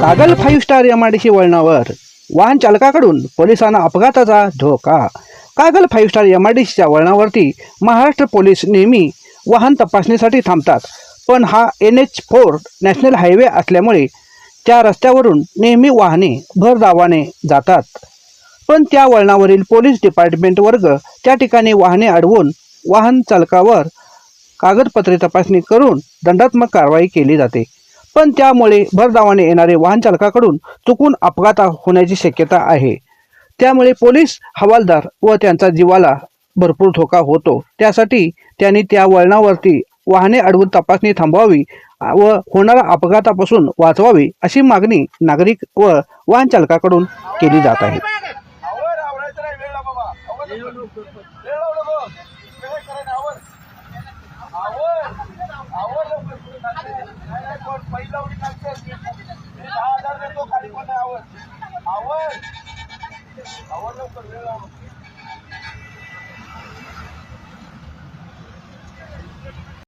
Kagal five star M D C वळणावर वाहन चालकाकडून पोलिसांना अपघाताचा धोका. Kagal five star M I D सीच्या वळणावरती महाराष्ट्र पोलीस नेहमी वाहन तपासणीसाठी थांबतात पण हा N H four national highway असल्यामुळे त्या रस्त्यावरून नेहमी वाहने भरधावाने जातात. पण त्या वळणावरील पोलीस डिपार्टमेंट वर्ग त्या ठिकाणी वाहने अडवून वाहन चालकावर कागदपत्रे तपासणी करून दंडात्मक कारवाई केली जाते. पण त्यामुळे भरधावाने येणारे वाहन चालकाकडून चुकून अपघात होण्याची शक्यता आहे. त्यामुळे पोलीस हवालदार व त्यांचा जीवाला भरपूर धोका होतो. त्यासाठी त्यांनी त्या वळणावरती वाहने अडवून तपासणी थांबवावी व होणाऱ्या अपघातापासून वाचवावी अशी मागणी नागरिक व वाहन चालकाकडून केली जात आहे. दहा हजार देतो खाली पण नाही आवर आवर लवकर वेळ लावून